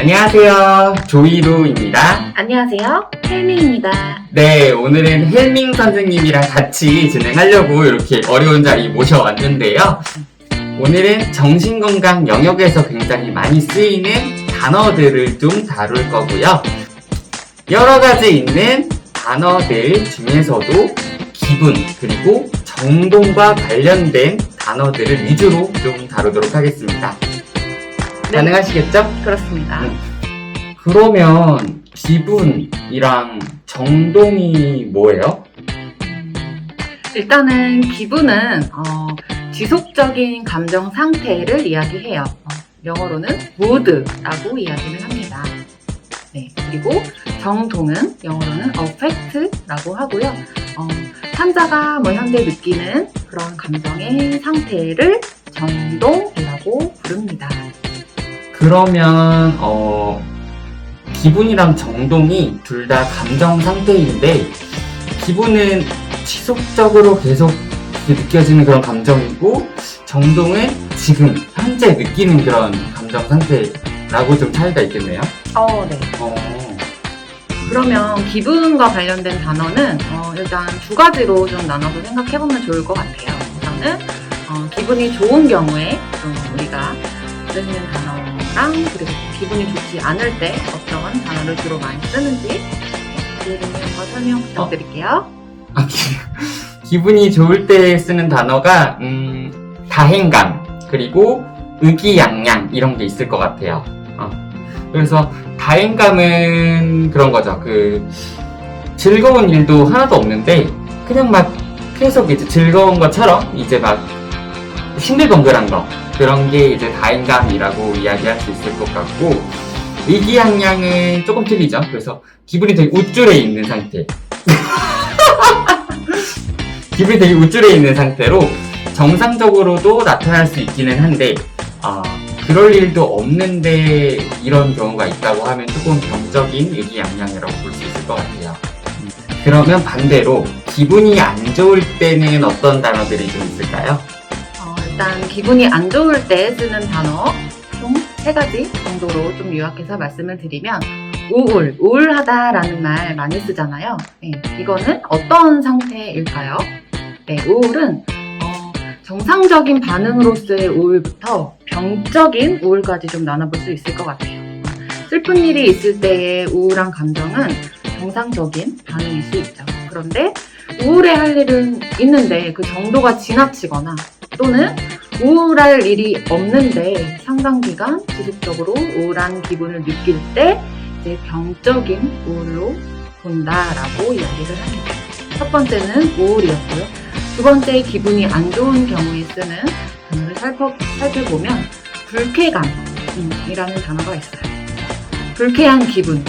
안녕하세요. 조이루입니다. 안녕하세요. 헬미입니다. 네, 오늘은 헬밍 선생님이랑 같이 진행하려고 이렇게 어려운 자리 모셔왔는데요. 오늘은 정신건강 영역에서 굉장히 많이 쓰이는 단어들을 좀 다룰 거고요. 여러 가지 있는 단어들 중에서도 기분, 그리고 정동과 관련된 단어들을 위주로 좀 다루도록 하겠습니다. 네. 가능하시겠죠? 그렇습니다. 음. 그러면 기분이랑 정동이 뭐예요? 일단은 기분은 어, 지속적인 감정 상태를 이야기해요. 어, 영어로는 mood라고 이야기를 합니다. 네, 그리고 정동은 영어로는 affect라고 하고요. 어, 환자가 뭐 현재 느끼는 그런 감정의 상태를 정동이라고 부릅니다. 그러면 어 기분이랑 정동이 둘 다 감정 상태인데 기분은 지속적으로 계속 느껴지는 그런 감정이고 정동은 지금 현재 느끼는 그런 감정 상태라고 좀 차이가 있겠네요. 어, 네. 어, 그러면 기분과 관련된 단어는 어, 일단 두 가지로 좀 나눠서 생각해보면 좋을 것 같아요. 우선은 어, 기분이 좋은 경우에 좀 우리가 쓰는 단어 랑 그리고 기분이 좋지 않을 때 어떤 단어를 주로 많이 쓰는지 기회되면 한번 설명 부탁드릴게요. 아, 기- 기분이 좋을 때 쓰는 단어가 음, 다행감 그리고 의기양양 이런 게 있을 것 같아요. 어. 그래서 다행감은 그런 거죠. 그 즐거운 일도 하나도 없는데 그냥 막 계속 이제 즐거운 것처럼 이제 막 싱글벙글한 거 그런 게 이제 다행감이라고 이야기할 수 있을 것 같고 의기양양은 조금 틀리죠. 그래서 기분이 되게 우쭐해 있는 상태. 기분이 되게 우쭐해 있는 상태로 정상적으로도 나타날 수 있기는 한데 아, 그럴 일도 없는데 이런 경우가 있다고 하면 조금 병적인 의기양양이라고 볼 수 있을 것 같아요. 음, 그러면 반대로 기분이 안 좋을 때는 어떤 단어들이 좀 있을까요? 어, 일단 기분이 안 좋을 때 쓰는 단어 총 세 가지 정도로 좀 요약해서 말씀을 드리면 우울, 우울하다라는 말 많이 쓰잖아요. 네, 이거는 어떤 상태일까요? 네, 우울은 어, 정상적인 반응으로서의 우울부터 병적인 우울까지 좀 나눠볼 수 있을 것 같아요. 어, 슬픈 일이 있을 때의 우울한 감정은 정상적인 반응일 수 있죠. 그런데 우울해 할 일은 있는데 그 정도가 지나치거나 또는 우울할 일이 없는데 상당 기간 지속적으로 우울한 기분을 느낄 때 이제 병적인 우울로 본다라고 이야기를 합니다. 첫 번째는 우울이었고요. 두 번째 기분이 안 좋은 경우에 쓰는 단어를 살펴, 살펴보면 불쾌감이라는 단어가 있어요. 불쾌한 기분.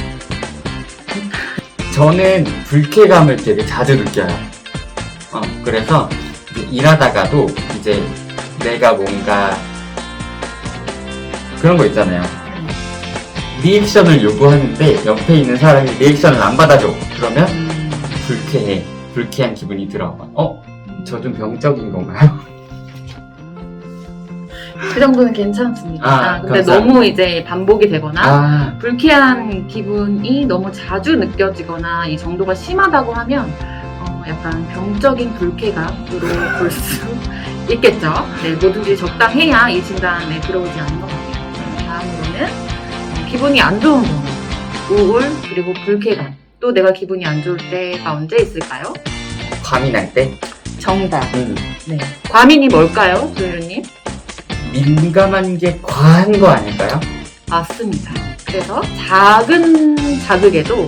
저는 불쾌감을 되게 자주 느껴요. 어, 그래서 일하다가도 이제 내가 뭔가 그런 거 있잖아요. 리액션을 요구하는데 옆에 있는 사람이 리액션을 안 받아줘. 그러면 음, 불쾌해. 불쾌한 기분이 들어. 어? 저 좀 병적인 건가요? 그 정도는 괜찮습니다. 아, 근데 감사합니다. 너무 이제 반복이 되거나 아, 불쾌한 기분이 너무 자주 느껴지거나 이 정도가 심하다고 하면 어, 약간 병적인 불쾌감으로 볼 수 있겠죠. 네, 뭐든지 적당해야 이 진단에 들어오지 않는 것 같아요. 네, 다음으로는 어, 기분이 안 좋은 경우, 우울 그리고 불쾌감. 또 내가 기분이 안 좋을 때가 언제 있을까요? 과민 할 때? 정답. 음, 네. 과민이 뭘까요, 조유님? 민감한 게 과한 거 아닐까요? 맞습니다. 그래서 작은 자극에도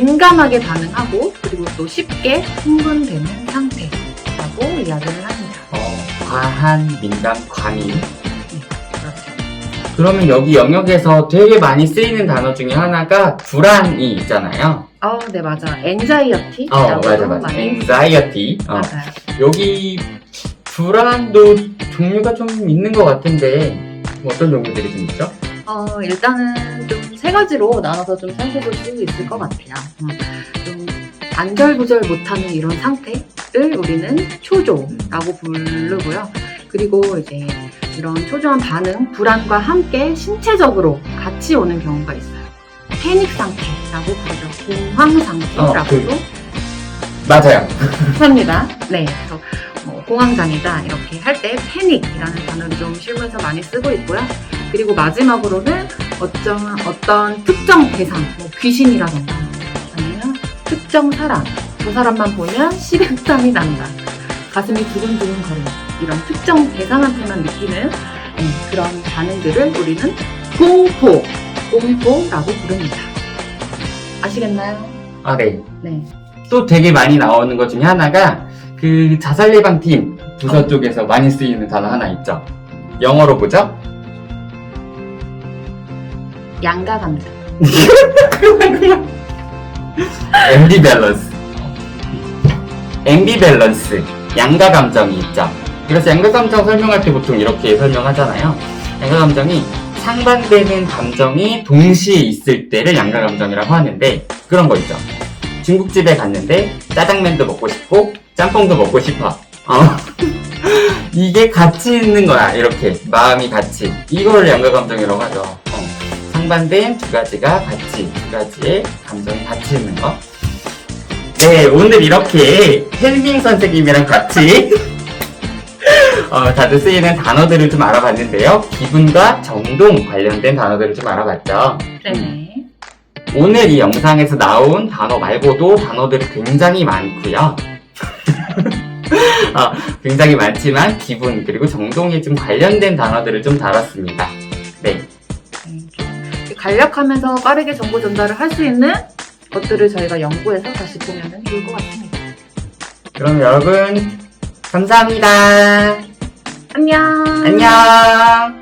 민감하게 반응하고 그리고 또 쉽게 흥분되는 상태라고 이야기를 합니다. 어, 과한, 민감, 과민. 그렇죠. 그러면 여기 영역에서 되게 많이 쓰이는 단어 중에 하나가 불안이 있잖아요. 어, 네 맞아. anxiety. 어, 맞아, 맞아. anxiety. 어, 맞아요. 여기 불안도 종류가 좀 있는 것 같은데 어떤 종류들이 좀 있죠? 어, 일단은 좀 세 가지로 나눠서 좀 살펴볼 수 있을 것 같아요. 어, 좀 안절부절 못하는 이런 상태를 우리는 초조라고 부르고요. 그리고 이제 이런 초조한 반응, 불안과 함께 신체적으로 같이 오는 경우가 있어요. 패닉 상태라고 부르죠. 공황 상태라고도 어, 맞아요. 합니다. 네, 그래서 뭐 공황장애다 이렇게 할 때 패닉이라는 단어를 좀 실무에서 많이 쓰고 있고요. 그리고 마지막으로는 어떤 어떤 특정 대상, 뭐 귀신이라던가 아니면 특정 사람, 저 사람만 보면 식은땀이 난다, 가슴이 두근두근 거린다 이런 특정 대상한테만 느끼는 네, 그런 반응들을 우리는 공포, 공포라고 부릅니다. 아시겠나요? 아, 네. 네. 또 되게 많이 나오는 것 중에 하나가 그 자살 예방팀 부서 어. 쪽에서 많이 쓰이는 단어 하나 있죠. 영어로 보죠? 양가 감정. 엠비밸런스. 엠비밸런스. 양가 감정이 있죠. 그래서 양가 감정 설명할 때 보통 이렇게 설명하잖아요. 양가 감정이 상반되는 감정이 동시에 있을 때를 양가 감정이라고 하는데 그런 거 있죠. 중국집에 갔는데 짜장면도 먹고 싶고 짬뽕도 먹고 싶어. 어. 이게 같이 있는 거야. 이렇게 마음이 같이. 이걸 양가 감정이라고 하죠. 어. 상반된 두 가지가 같이 두 가지의 감정이 같이 있는 거. 네, 오늘 이렇게 헬밍 선생님이랑 같이 어, 자주 쓰이는 단어들을 좀 알아봤는데요. 기분과 정동 관련된 단어들을 좀 알아봤죠. 네. 오늘 이 영상에서 나온 단어 말고도 단어들이 굉장히 많고요. 어, 굉장히 많지만 기분 그리고 정동에 좀 관련된 단어들을 좀 다뤘습니다. 간략하면서 빠르게 정보 전달을 할 수 있는 것들을 저희가 연구해서 다시 보면 좋을 것 같습니다. 그럼 여러분 감사합니다. 안녕. 안녕.